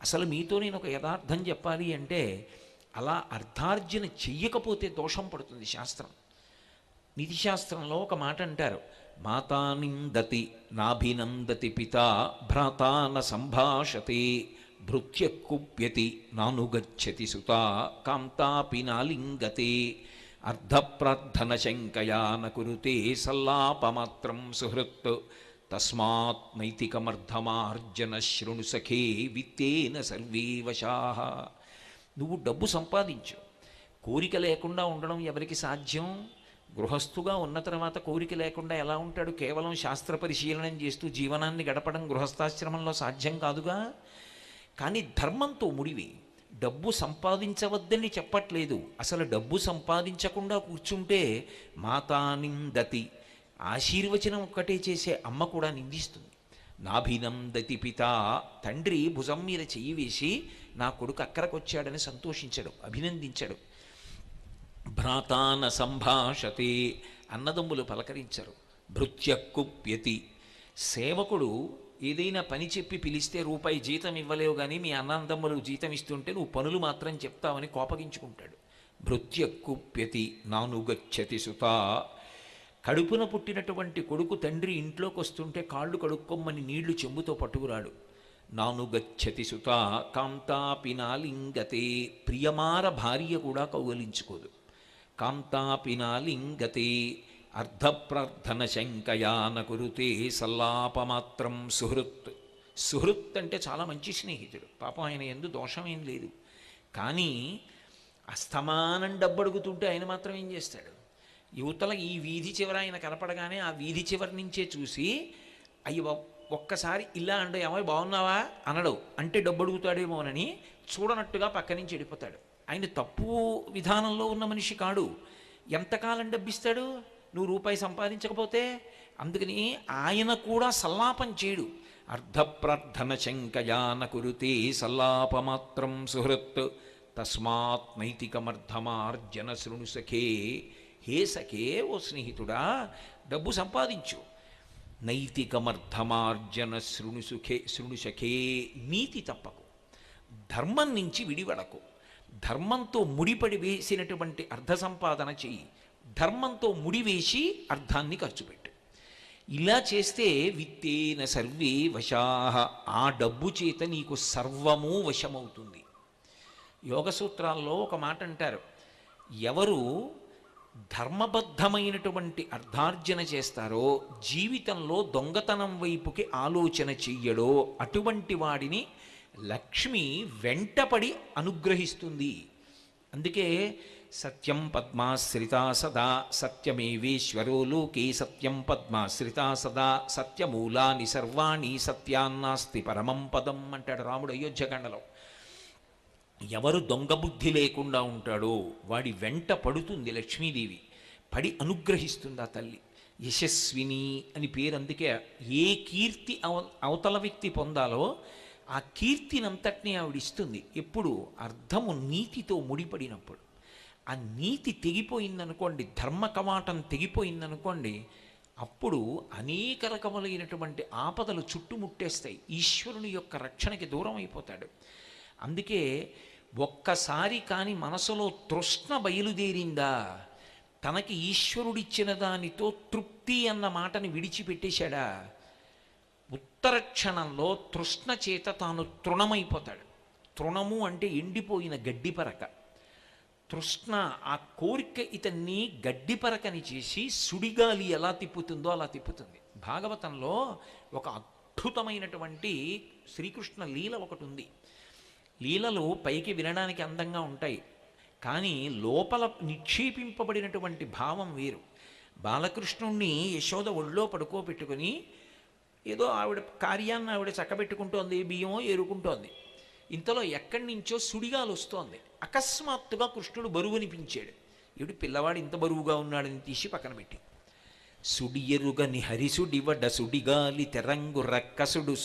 అసలు మీతో నేను ఒక యథార్థం చెప్పాలి అంటే అలా అర్థార్జన చెయ్యకపోతే దోషం పడుతుంది శాస్త్రం. నీతిశాస్త్రంలో ఒక మాట అంటారు మాతా నిందతి నాభినందతి పిత భ్రాతాన సంభాషతి సంభాషతే భృత్య కుప్యతి నానుగచ్చతి సుత కాంతాపి నాలింగతే అర్ధప్రార్థన శంకయా న కురుతే సల్లాపమాత్రం సుహృత్ తస్మాత్ నైతికమర్థమార్జన శృణు సఖే విత్తేన సర్వే వశాహ నువ్వు డబ్బు సంపాదించు. కోరిక లేకుండా ఉండడం ఎవరికి సాధ్యం? గృహస్థుగా ఉన్న తర్వాత కోరిక లేకుండా ఎలా ఉంటాడు? కేవలం శాస్త్ర పరిశీలనం చేస్తూ జీవనాన్ని గడపడం గృహస్థాశ్రమంలో సాధ్యం కాదుగా? కానీ ధర్మంతో ముడివి. డబ్బు సంపాదించవద్దని చెప్పట్లేదు. అసలు డబ్బు సంపాదించకుండా కూర్చుంటే మాతానిందతి. ఆశీర్వచనం ఒక్కటే చేసే అమ్మ కూడా నిందిస్తుంది. నాభినందతి పిత తండ్రి భుజం మీద చెయ్యి వేసి నా కొడుకు అక్కరకొచ్చాడని సంతోషించడు అభినందించడు. భ్రాతాన సంభాషతే అన్నదమ్ములు పలకరించరు. భృత్యక్కుప్యతి. సేవకుడు ఏదైనా పని చెప్పి పిలిస్తే రూపాయి జీతం ఇవ్వలేవు కానీ మీ అన్నదమ్ములు జీతం ఇస్తుంటే నువ్వు పనులు మాత్రం చెప్తావని కోపగించుకుంటాడు. భృత్యక్కుప్యతి నానుగచ్చతి సుతా. కడుపున పుట్టినటువంటి కొడుకు తండ్రి ఇంట్లోకి వస్తుంటే కాళ్ళు కడుక్కొమ్మని నీళ్ళు చెంబుతో పట్టుకురాడు. నానుగచ్చతి సుత కాంతాపినాలింగతే ప్రియమార భార్య కూడా కౌగలించుకోదు. కాంతాపినాలింగతే అర్ధప్రార్థన శంకయాన కురుతే సల్లాపమాత్రం సుహృత్. సుహృత్ అంటే చాలా మంచి స్నేహితుడు పాపం ఆయన ఎందు దోషమేం లేదు. కానీ అస్తమానం డబ్బడుగుతుంటే ఆయన మాత్రం ఏం చేస్తాడు? యువతల ఈ వీధి చివర ఆయన కనపడగానే ఆ వీధి చివరి నుంచే చూసి అయ్యో ఒక్కసారి ఇలా అంటే ఏమో బాగున్నావా? అనడు. అంటే డబ్బు అడుగుతాడేమోనని చూడనట్టుగా పక్క నుంచి వెళ్ళిపోతాడు. ఆయన తప్పు విధానంలో ఉన్న మనిషి కాడు. ఎంతకాలం డబ్బిస్తాడు? నువ్వు రూపాయి సంపాదించకపోతే? అందుకని ఆయన కూడా సల్లాపం చేయడు. అర్ధప్రార్థన శంకయాన కురుతే సల్లాపమాత్రం సుహృత్ తస్మాత్ నైతికమర్థమార్జన శృణు సఖే హే సఖే ఓ స్నేహితుడా డబ్బు సంపాదించు. నైతికమర్థమార్జన శృణు సుఖే శృణు సఖే నీతి తప్పకు. ధర్మం నుంచి విడివడకు. ధర్మంతో ముడిపడి వేసినటువంటి అర్థ సంపాదన చెయ్యి. ధర్మంతో ముడివేసి అర్థాన్ని ఖర్చు పెట్టు. ఇలా చేస్తే విత్తేన సర్వే వశాహ ఆ డబ్బు చేత నీకు సర్వము వశమవుతుంది. యోగ సూత్రాల్లో ఒక మాట అంటారు ఎవరు ధర్మబద్ధమైనటువంటి అర్థార్జన చేస్తారో జీవితంలో దొంగతనం వైపుకి ఆలోచన చెయ్యడో అటువంటి వాడిని లక్ష్మి వెంటపడి అనుగ్రహిస్తుంది. అందుకే సత్యం పద్మాశ్రిత సదా సత్యమేవేశ్వరో లోకే సత్యం పద్మాశ్రిత సదా సత్యమూలాని సర్వాణి సత్యాన్నాస్తి పరమం పదం అంటాడు రాముడు అయోధ్యకాండలో ఎవరు దొంగ బుద్ధి లేకుండా ఉంటాడో వాడి వెంట పడుతుంది లక్ష్మీదేవి. పడి అనుగ్రహిస్తుంది ఆ తల్లి. యశస్విని అని పేరు అందుకే ఏ కీర్తి అవ అవతల వ్యక్తి పొందాలో ఆ కీర్తినంతటినీ ఆవిడ ఇస్తుంది. ఎప్పుడు అర్థము నీతితో ముడిపడినప్పుడు. ఆ నీతి తెగిపోయిందనుకోండి ధర్మ కవాటం తెగిపోయిందనుకోండి అప్పుడు అనేక రకములైనటువంటి ఆపదలు చుట్టుముట్టేస్తాయి. ఈశ్వరుని యొక్క రక్షణకి దూరం అయిపోతాడు అందుకే ఒక్కసారి కాని మనసులో తృష్ణ బయలుదేరిందా తనకి ఈశ్వరుడిచ్చిన దానితో తృప్తి అన్న మాటని విడిచిపెట్టేశాడా? ఉత్తర క్షణంలో తృష్ణ చేత తాను తృణమైపోతాడు. తృణము అంటే ఎండిపోయిన గడ్డిపరక తృష్ణ ఆ కోరిక ఇతన్ని గడ్డిపరకని చేసి సుడిగాలి ఎలా తిప్పుతుందో అలా తిప్పుతుంది. భాగవతంలో ఒక అద్భుతమైనటువంటి శ్రీకృష్ణ లీల ఒకటి ఉంది. లీలలు పైకి వినడానికి అందంగా ఉంటాయి. కానీ లోపల నిక్షేపింపబడినటువంటి భావం వేరు. బాలకృష్ణుణ్ణి యశోద ఒళ్ళో పడుకోబెట్టుకొని ఏదో ఆవిడ కార్యాన్ని ఆవిడ చక్కబెట్టుకుంటోంది బియ్యమో ఏరుకుంటోంది. ఇంతలో ఎక్కడి నుంచో సుడిగాలు వస్తోంది అకస్మాత్తుగా కృష్ణుడు బరువు అనిపించాడు పిల్లవాడు ఇంత బరువుగా ఉన్నాడని తీసి పక్కన పెట్టి. సుడియరుగని హరిసుడివడ సుడిగాలి తెరంగు రక్కసుడు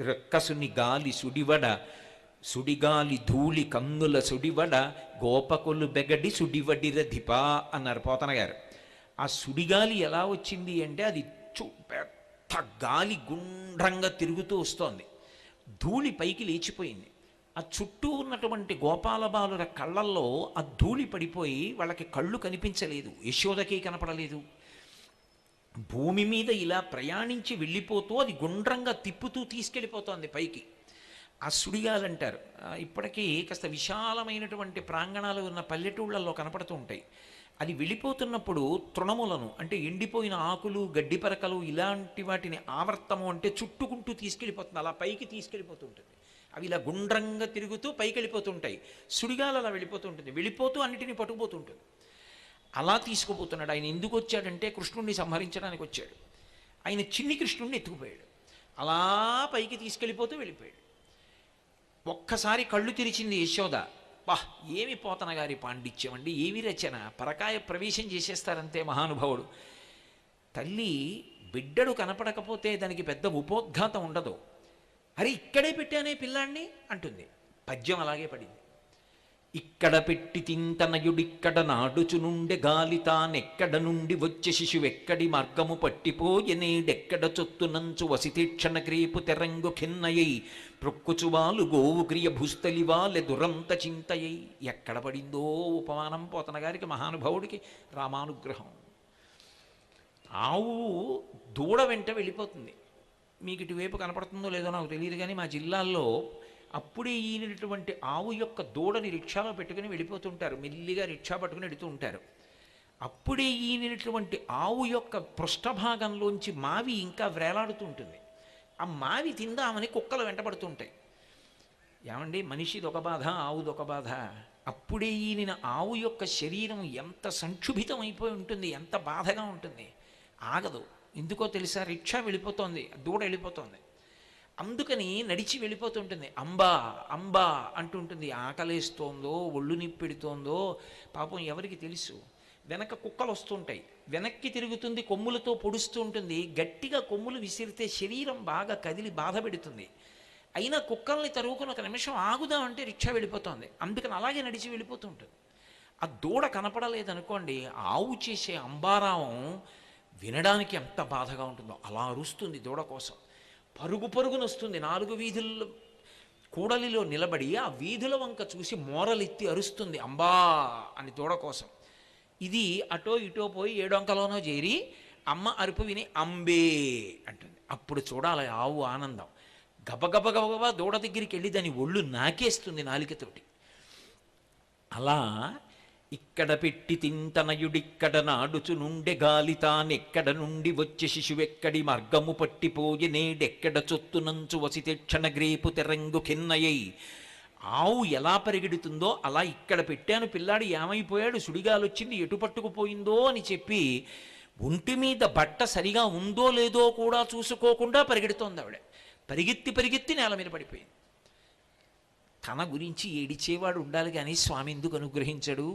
రక్కసుని గాలి సుడివడ సుడిగాలి ధూళి కందుల సుడివడ గోపకులు బెగడి సుడివడిర ధిపా అన్నారు పోతన గారు. ఆ సుడిగాలి ఎలా వచ్చింది అంటే అది చు పెద్ద గాలి గుండ్రంగా తిరుగుతూ వస్తోంది. ధూళి పైకి లేచిపోయింది. ఆ చుట్టూ ఉన్నటువంటి గోపాల బాలుర కళ్ళల్లో ఆ ధూళి పడిపోయి వాళ్ళకి కళ్ళు కనిపించలేదు యశోదకి కనపడలేదు. భూమి మీద ఇలా ప్రయాణించి వెళ్ళిపోతూ అది గుండ్రంగా తిప్పుతూ తీసుకెళ్ళిపోతోంది పైకి. ఆ సుడిగాలంటారు. ఇప్పటికీ కాస్త విశాలమైనటువంటి ప్రాంగణాలు ఉన్న పల్లెటూళ్ళల్లో కనపడుతూ ఉంటాయి. అది వెళ్ళిపోతున్నప్పుడు తృణములను అంటే ఎండిపోయిన ఆకులు గడ్డి పరకలు ఇలాంటి వాటిని ఆవర్తము అంటే చుట్టుకుంటూ తీసుకెళ్ళిపోతుంది. అలా పైకి తీసుకెళ్ళిపోతూ ఉంటుంది. అవి ఇలా గుండ్రంగా తిరుగుతూ పైకి వెళ్ళిపోతుంటాయి సుడిగాలు అలా వెళ్ళిపోతూ ఉంటుంది. వెళ్ళిపోతూ అన్నిటిని పట్టుకుపోతూ ఉంటుంది. అలా తీసుకుపోతున్నాడు. ఆయన ఎందుకు వచ్చాడంటే కృష్ణుణ్ణి సంహరించడానికి వచ్చాడు. ఆయన చిన్ని కృష్ణుణ్ణి ఎత్తుకుపోయాడు. అలా పైకి తీసుకెళ్ళిపోతూ వెళ్ళిపోయాడు. ఒక్కసారి కళ్ళు తెరిచింది యశోద. వాహ్ ఏమి పోతన గారి పాండిత్యం అండి ఏమి రచన? పరకాయ ప్రవేశం చేసేస్తారంతే మహానుభావుడు. తల్లి బిడ్డడు కనపడకపోతే దానికి పెద్ద ఉపోద్ఘాతం ఉండదు. అరే ఇక్కడే పెట్టానే పిల్లాన్ని అంటుంది. పద్యం అలాగే పడింది. ఇక్కడ పెట్టి తింతనయుడిక్కడ నాడుచునుండె గాలి తానెక్కడ నుండి వచ్చే శిశువెక్కడి మార్గము పట్టిపోయనేడెక్కడ చొత్తునంచు వసితీక్షణ క్రీపు తెరంగు ఖిన్నయై ప్రొక్కుచువాలు గోవు క్రియ భూస్థలివాలె దురంత చింతయై. ఎక్కడ పడిందో ఉపమానం పోతన గారికి మహానుభావుడికి రామానుగ్రహం. ఆవు దూడ వెంట వెళ్ళిపోతుంది. మీకు ఇటువైపు కనపడుతుందో లేదో నాకు తెలియదు కానీ మా జిల్లాల్లో అప్పుడే ఈనినటువంటి ఆవు యొక్క దూడని రిక్షాలో పెట్టుకుని వెళ్ళిపోతుంటారు. మెల్లిగా రిక్షా పట్టుకుని వెళుతూ ఉంటారు. అప్పుడే ఈనినటువంటి ఆవు యొక్క పృష్ఠభాగంలోంచి మావి ఇంకా వేలాడుతూ ఉంటుంది. ఆ మావి తిందామని కుక్కలు వెంటబడుతుంటాయి. ఏమండి? మనిషిది ఒక బాధ ఆవుది ఒక బాధ. అప్పుడే ఈయన ఆవు యొక్క శరీరం ఎంత సంక్షుభితం అయిపోయి ఉంటుంది ఎంత బాధగా ఉంటుంది. ఆగదు. ఎందుకో తెలుసా? రిక్షా వెళ్ళిపోతోంది దూడ వెళ్ళిపోతోంది. అందుకని నడిచి వెళ్ళిపోతుంటుంది. అంబా అంబా అంటుంటుంది. ఆకలేస్తోందో ఒళ్ళు నిప్పెడుతోందో పాపం ఎవరికి తెలుసు. వెనక కుక్కలు వస్తుంటాయి. వెనక్కి తిరుగుతుంది కొమ్ములతో పొడుస్తూ ఉంటుంది గట్టిగా కొమ్ములు విసిరితే శరీరం బాగా కదిలి బాధ పెడుతుంది. అయినా కుక్కల్ని తరుగుకుని ఒక నిమిషం ఆగుదామంటే రిక్షా వెళ్ళిపోతుంది. అందుకని అలాగే నడిచి వెళ్ళిపోతూ ఉంటుంది ఆ దూడ కనపడలేదనుకోండి ఆవు చేసే అంబారావం వినడానికి ఎంత బాధగా ఉంటుందో అలా అరుస్తుంది దూడ కోసం. పరుగు పరుగునొస్తుంది. నాలుగు వీధుల్లో కూడలిలో నిలబడి ఆ వీధుల వంక చూసి మోరలెత్తి అరుస్తుంది అంబా! అని దూడ కోసం. ఇది అటో ఇటో పోయి ఏడొంకలోనో చేరి అమ్మ అరుపు విని అంబే! అంటుంది. అప్పుడు చూడాలి ఆవు ఆనందం. గబగబ గబగబా దూడ దగ్గరికి వెళ్ళి దాని ఒళ్ళు నాకేస్తుంది నాలికతోటి అలా ఇక్కడ పెట్టి తింతనయుడిక్కడ నాడుచు నుండె గాలి తానెక్కడ నుండి వచ్చి శిశువెక్కడి మార్గము పట్టిపోయి నేడెక్కడ చొత్తునంచు వసితే క్షణగ్రేపు తెరంగు కిన్నయ్యి. ఆవు ఎలా పరిగెడుతుందో అలా ఇక్కడ పెట్టాను పిల్లాడు ఏమైపోయాడు? సుడిగాలొచ్చింది ఎటు పట్టుకుపోయిందో అని చెప్పి ఒంటి మీద బట్ట సరిగా ఉందో లేదో కూడా చూసుకోకుండా పరిగెడుతోంది ఆవిడ. పరిగెత్తి పరిగెత్తి నేల మీద పడిపోయింది. తన గురించి ఏడిచేవాడు ఉండాలి కానీ స్వామి ఎందుకు అనుగ్రహించడు?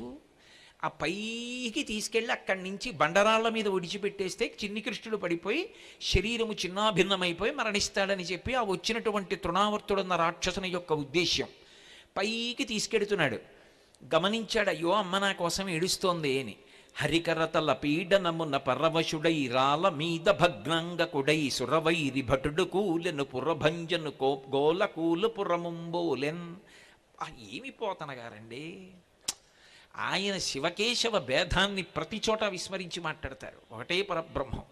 ఆ పైకి తీసుకెళ్ళి అక్కడి నుంచి బండరాళ్ళ మీద ఒడిచిపెట్టేస్తే చిన్ని కృష్ణుడు పడిపోయి శరీరము చిన్నాభిన్నమైపోయి మరణిస్తాడని చెప్పి ఆ వచ్చినటువంటి తృణావర్తుడన్న రాక్షసుని యొక్క ఉద్దేశ్యం. పైకి తీసుకెడుతున్నాడు. గమనించాడు అయ్యో అమ్మ నా కోసం ఏడుస్తోంది అని. హరికరతల పీడనమున పరవశుడై రాల మీద భగ్నంగకుడై సురవైరి భటుడు కూలెను పురభంజను కో గోలకూలు పురముంబోలెన్. ఆ ఏమి పోతనగారండి? ఆయన శివకేశవ భేదాన్ని ప్రతి చోట విస్మరించి మాట్లాడతారు. ఒకటే పరబ్రహ్మం.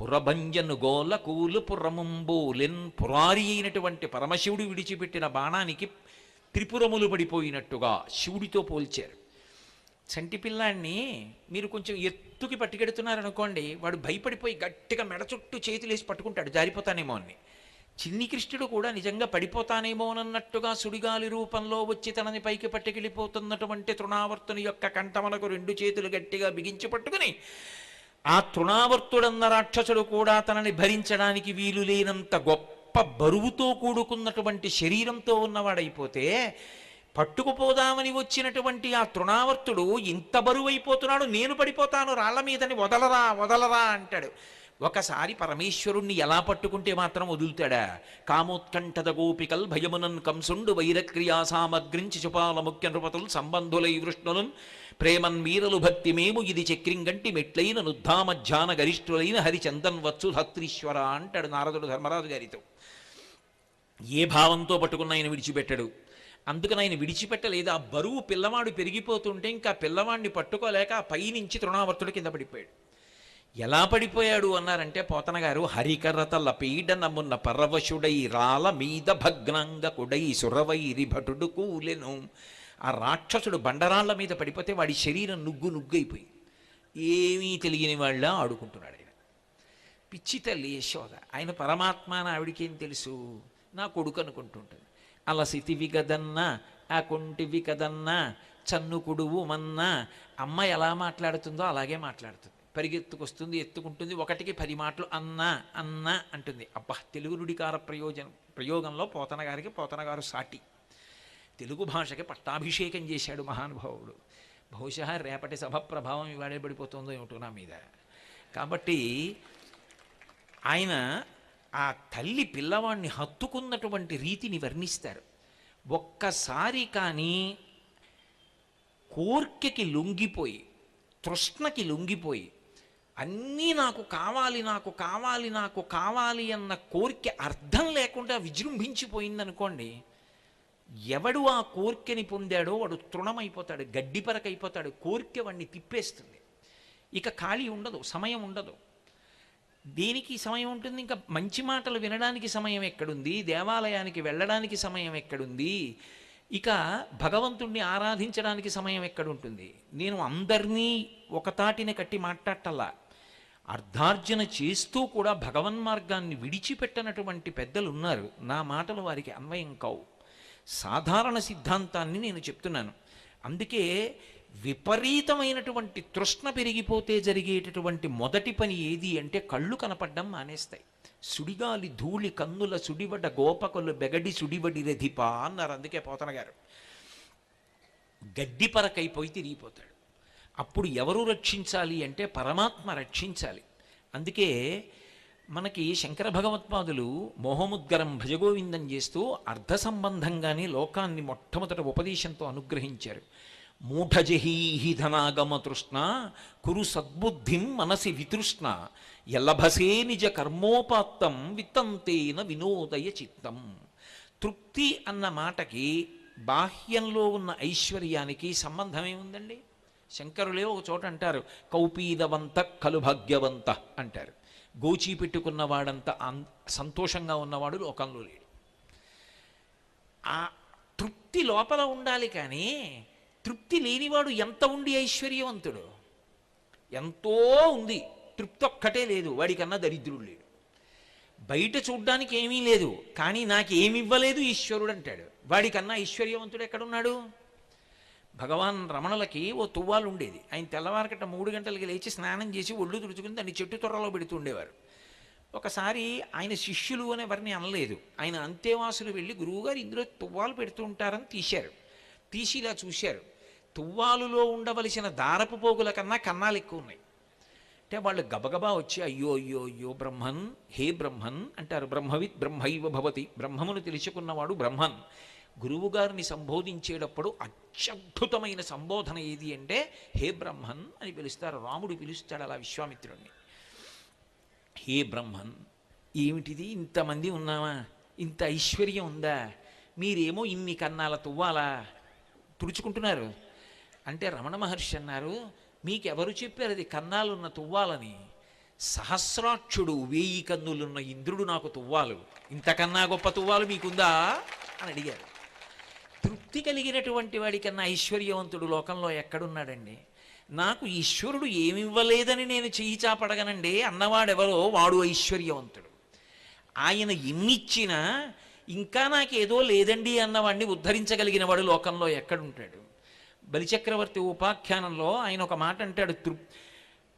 పురభంజను గోల కూలు పురముంబోలెన్ పురారి అయినటువంటి పరమశివుడు విడిచిపెట్టిన బాణానికి త్రిపురములు పడిపోయినట్టుగా శివుడితో పోల్చారు. చంటి పిల్లాన్ని మీరు కొంచెం ఎత్తుకి పట్టుకెడుతున్నారనుకోండి వాడు భయపడిపోయి గట్టిగా మెడ చుట్టూ చేతులేసి పట్టుకుంటాడు జారిపోతానేమో అని చిన్ని కృష్ణుడు కూడా నిజంగా పడిపోతానేమోనన్నట్టుగా సుడిగాలి రూపంలో వచ్చి తనని పైకి పట్టుకెళ్ళిపోతున్నటువంటి తృణావర్తుని యొక్క కంఠమనకు రెండు చేతులు గట్టిగా బిగించి పట్టుకుని ఆ తృణావర్తుడన్న రాక్షసుడు కూడా తనని భరించడానికి వీలు లేనంత గొప్ప బరువుతో కూడుకున్నటువంటి శరీరంతో ఉన్నవాడైపోతే పట్టుకుపోదామని వచ్చినటువంటి ఆ తృణావర్తుడు ఇంత బరువైపోతున్నాడు నేను పడిపోతాను రాళ్ళ మీదని వదలరా వదలరా అంటాడు. ఒకసారి పరమేశ్వరుణ్ణి ఎలా పట్టుకుంటే మాత్రం వదులుతాడా? కామోత్కంఠద గోపికల్ భయమునన్ కంసుండు వైరక్రియా సామగ్రించి చుపాల ముఖ్య నృపతులు సంబంధులై వృష్ణులను ప్రేమన్ మీరలు భక్తి మేము ఇది చక్రింగంటి మెట్లైన నుద్ధామధ్యాన గరిష్ఠులైన హరిచందన్ వచ్చు హత్రీశ్వర అంటాడు నారదుడు ధర్మరాజు గారితో. ఏ భావంతో పట్టుకున్న ఆయన విడిచిపెట్టాడు. అందుకని ఆయన విడిచిపెట్టలేదు? ఆ బరువు పిల్లవాడు పెరిగిపోతుంటే ఇంకా పిల్లవాడిని పట్టుకోలేక పైనుంచి తృణావర్తుడు కింద పడిపోయాడు. ఎలా పడిపోయాడు అన్నారంటే పోతన గారు హరికరతల పీడనమున్న పరవశుడై రాల మీద భగ్నాంగకుడై సురవైరి భటుడు కూలెను. ఆ రాక్షసుడు బండరాళ్ళ మీద పడిపోతే వాడి శరీరం నుగ్గు నుగ్గైపోయి ఏమీ తెలియని వాళ్ళ ఆడుకుంటున్నాడు ఆయన. పిచ్చి తల్లి యశోద ఆయన పరమాత్మ అని ఆవిడికేం తెలుసు? నా కొడుకు అనుకుంటుంటుంది. అలసితివి కదన్నా ఆ కొంటివి కదన్నా చన్నుకుడువు మన్నా అమ్మ ఎలా మాట్లాడుతుందో అలాగే మాట్లాడుతుంది. పరిగెత్తుకొస్తుంది ఎత్తుకుంటుంది ఒకటికి పది మాటలు అన్నా అన్నా అంటుంది. అబ్బా తెలుగు నుడికార ప్రయోజనం ప్రయోగంలో పోతన గారికి పోతన గారు సాటి. తెలుగు భాషకి పట్టాభిషేకం చేశాడు మహానుభావుడు. బహుశా రేపటి సభ ప్రభావం ఇవాడే పడిపోతుందో ఏమిటో నా మీద. కాబట్టి ఆయన ఆ తల్లి పిల్లవాడిని హత్తుకున్నటువంటి రీతిని వర్ణిస్తారు. ఒక్కసారి కానీ కోర్కెకి లొంగిపోయి తృష్ణకి లొంగిపోయి అన్నీ నాకు కావాలి నాకు కావాలి నాకు కావాలి అన్న కోరిక అర్థం లేకుండా విజృంభించిపోయిందనుకోండి ఎవడు ఆ కోరికని పొందాడో వాడు తృణమైపోతాడు గడ్డిపరకైపోతాడు కోరిక వాడిని తిప్పేస్తుంది. ఇక ఖాళీ ఉండదు సమయం ఉండదు. దేనికి సమయం ఉంటుంది ఇంకా మంచి మాటలు వినడానికి సమయం ఎక్కడుంది దేవాలయానికి వెళ్ళడానికి సమయం ఎక్కడుంది ఇక భగవంతుణ్ణి ఆరాధించడానికి సమయం ఎక్కడుంటుంది? నేను అందరినీ ఒకతాటిని కట్టి మాట్లాడటల్లా? అర్ధార్జన చేస్తూ కూడా భగవన్మార్గాన్ని విడిచిపెట్టనటువంటి పెద్దలు ఉన్నారు నా మాటలు వారికి అన్వయం కావు. సాధారణ సిద్ధాంతాన్ని నేను చెప్తున్నాను. అందుకే విపరీతమైనటువంటి తృష్ణ పెరిగిపోతే జరిగేటటువంటి మొదటి పని ఏది అంటే కళ్ళు కనపడడం మానేస్తాయి. సుడిగాలి ధూళి కన్నుల సుడివడ గోపకులు బెగడి సుడివడి రధిప అన్నారు. అందుకే పోతన గారు గడ్డి పరకైపోయి తిరిగిపోతాడు. అప్పుడు ఎవరు రక్షించాలి అంటే పరమాత్మ రక్షించాలి. అందుకే మనకి శంకర భగవత్పాదులు మోహముద్గరం భజగోవిందం చేస్తూ అర్ధ సంబంధంగానే లోకాన్ని మొట్టమొదట ఉపదేశంతో అనుగ్రహించారు. మూఢజహీహి ధనాగమ తృష్ణ కురు సద్బుద్ధిం మనసి వితృష్ణ ఎల్లభసే నిజ కర్మోపాత్తం విత్తంతేన వినోదయ చిత్తం. తృప్తి అన్న మాటకి బాహ్యంలో ఉన్న ఐశ్వర్యానికి సంబంధం ఏముందండి? శంకరులే ఒక చోట అంటారు. కౌపీదవంత కలు భాగ్యవంత అంటారు. గోచి పెట్టుకున్నవాడంత సంతోషంగా ఉన్నవాడు లోకంలో లేడు. ఆ తృప్తి లోపల ఉండాలి కానీ తృప్తి లేనివాడు ఎంత ఉండి ఐశ్వర్యవంతుడు? ఎంతో ఉంది. తృప్తి ఒక్కటే లేదు. వాడికన్నా దరిద్రుడు లేడు. బయట చూడ్డానికి ఏమీ లేదు. కానీ నాకు ఏమి ఇవ్వలేదు ఈశ్వరుడు అంటాడు. వాడికన్నా ఐశ్వర్యవంతుడు ఎక్కడున్నాడు? భగవాన్ రమణులకి ఓ తువ్వాలు ఉండేది. ఆయన తెల్లవారికట మూడు గంటలకి లేచి స్నానం చేసి ఒళ్ళు తుడుచుకుని దాన్ని చెట్టు త్వరలో పెడుతుండేవారు ఒకసారి ఆయన శిష్యులు అని ఎవరిని అనలేదు. ఆయన అంతేవాసులు వెళ్ళి గురువుగారు ఇందులో తువ్వాలు పెడుతూ ఉంటారని తీశారు. తీసి ఇలా చూశారు. తువ్వాలులో ఉండవలసిన దారపు పోగుల కన్నా కన్నాలు ఎక్కువ ఉన్నాయి. అంటే వాళ్ళు గబగబా వచ్చి అయ్యో అయ్యో అయ్యో బ్రహ్మన్ హే బ్రహ్మన్ అంటారు. బ్రహ్మవిత్ బ్రహ్మైవ భవతి. బ్రహ్మమును తెలుసుకున్నవాడు బ్రహ్మన్. గురువుగారిని సంబోధించేటప్పుడు అత్యద్భుతమైన సంబోధన ఏది అంటే హే బ్రహ్మన్ అని పిలుస్తారు. రాముడు పిలుస్తాడు అలా విశ్వామిత్రుడిని హే బ్రహ్మన్ ఏమిటిది? ఇంతమంది ఉన్నామా ఇంత ఐశ్వర్యం ఉందా? మీరేమో ఇన్ని కన్నాల తువ్వాలా? తుడుచుకుంటున్నారు. అంటే రమణ మహర్షి అన్నారు మీకెవరు చెప్పారు అది కన్నాలున్న తువ్వాలని? సహస్రాక్షుడు వేయి కన్నులున్న ఇంద్రుడు నాకు తువ్వాలు. ఇంతకన్నా గొప్ప తువ్వాలు మీకుందా? అని అడిగారు. తృప్తి కలిగినటువంటి వాడికన్నా ఐశ్వర్యవంతుడు లోకంలో ఎక్కడున్నాడండి? నాకు ఈశ్వరుడు ఏమివ్వలేదని నేను చెయ్యి చాపడగనండి. అన్నవాడెవరో వాడు ఐశ్వర్యవంతుడు. ఆయన ఎన్నిచ్చినా ఇంకా నాకేదో లేదండి అన్నవాడిని ఉద్ధరించగలిగిన వాడు లోకంలో ఎక్కడుంటాడు? బలిచక్రవర్తి ఉపాఖ్యానంలో ఆయన ఒక మాట అంటాడు తృ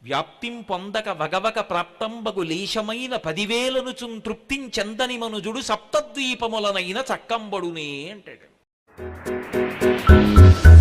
వ్యాప్తిం పొందక వగవక ప్రాప్తంబగు లేశమైన పదివేలను చున్ తృప్తించెందని మనుజుడు సప్తద్వీపములనైన చక్కంబడునే అంటాడు. うん。